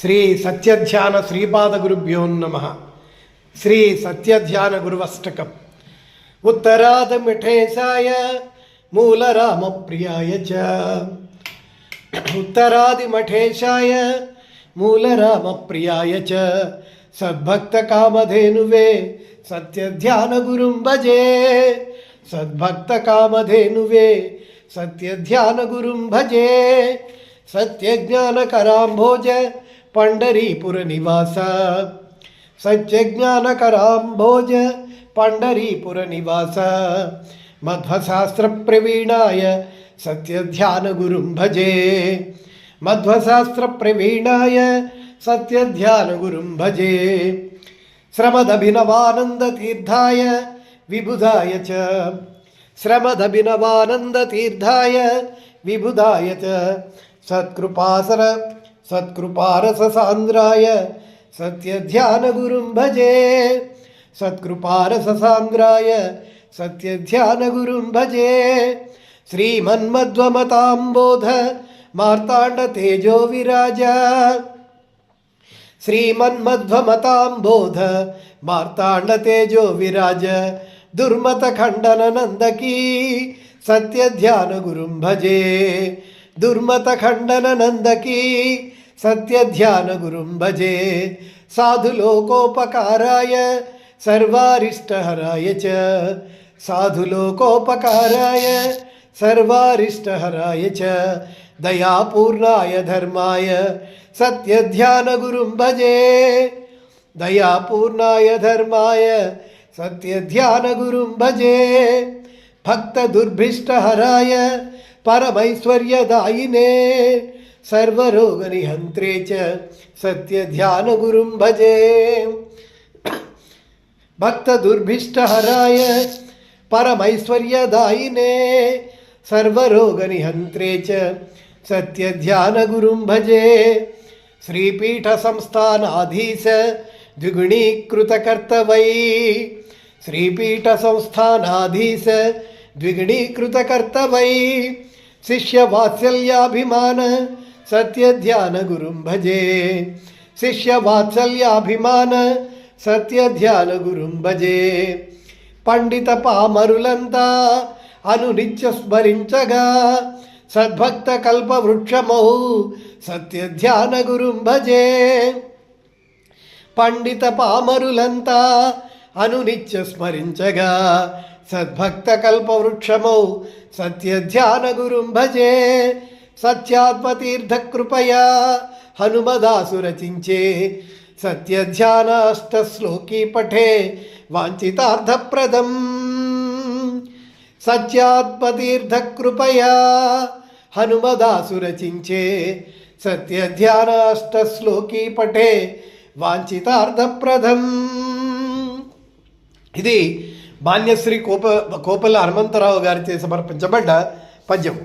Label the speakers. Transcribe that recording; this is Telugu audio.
Speaker 1: శ్రీ సత్యధ్యాన శ్రీపాద గురుభ్యో నమ. శ్రీ సత్యధ్యాన గురువష్టకం. ఉత్తరాద మిఠేశాయ మూలరామ ప్రియాయ చ. ఉత్తరాది మఠేశాయ మూలరామ ప్రియాయ చ. సద్భక్త కామధేనువే సత్యధ్యాన గురుం భజే. సద్భక్త కామధేనువే సత్యధ్యాన గురుం భజే. सत्यज्ञानकराम्भोज मध्वशास्त्र सत्यज्ञानकराम्भोज सत्य ध्यान सत्यध्यानगुरुं भजे मध्वशास्त्र प्रवीणा सत्य ध्यान सत्यध्यानगुरुं भजे श्रमदभिनवानन्दतीर्थाय विबुधाय च। श्रमदभिनवानन्दतीर्थाय विबुधाय च। सत्कृपासर सत्कृपारससान्द्राय। सत्यध्यानगुरुं भजे सत्कृपारस साय सत्यध्यानगुरुं भजे श्रीमन्मध्वमताम्बोध। खंडन श्रीमन्मध्वमताम्बोध। सत्य ध्यान सत्यध्यानगुरुं भजे దుర్మత ఖండన నందకీ సత్యధ్యాన గురుం భజే. దుర్మత ఖండన నందకీ సత్యధ్యాన గురుం భజే సాధులోకోపకారాయ సర్వారిష్టహరాయ చ. సాధులోకోపకారాయ సర్వారిష్టహరాయ చ. దయాపూర్ణాయ ధర్మాయ సత్యధ్యాన గురుం భజే. దయాపూర్ణాయ ధర్మాయ సత్యధ్యాన గురుం భజే. భక్త దుర్భిష్టహరాయ परमैश्वर्यदायिने सर्वरोगनिहन्त्रे च सत्यध्यानगुरुं भजे भक्तदुर्भिष्टहराय परमैश्वर्यदायिने सर्वरोगनिहन्त्रे च सत्यध्यानगुरुं भजे श्रीपीठसंस्थानाधीश द्विगुणीकृतकर्तवै। श्रीपीठसंस्थानाधीश द्विगुणीकृतकर्तवै। సంస్థానాధీశ ద్విగుణీకృతకర్తవై శ్రీపీఠ సంస్థానాధీశ ద్విగుణీకృతకర్తవై శిష్యవాత్సల్యాభిమాన సత్యధ్యాన గురుం భజే. శిష్యవాత్సల్యాభిమాన సత్యధ్యాన గురుం భజే. పండిత పామరులంతా అనునిత్య స్మరించగా సద్భక్త కల్పవృక్షమౌ సత్యధ్యాన గురుం భజే. పండిత పామరులంతా అనునిత్య స్మరించగా సద్భక్తకల్పవృక్షమౌ సత్యధ్యానగురుం భజే సత్యాత్మతీర్థకృపయా హనుమదాసు రచించే సత్యధ్యాన పఠే వాంఛితార్థప్రదం. సత్యాత్మతీర్థకృపయా హనుమదాసు రచించే సత్యధ్యాన పఠే వాంఛితార్థప్రదం. ఇది మాన్యశ్రీ కోప కోపల హనుమంతరావు గారిచే సమర్పించబడ్డ పద్యం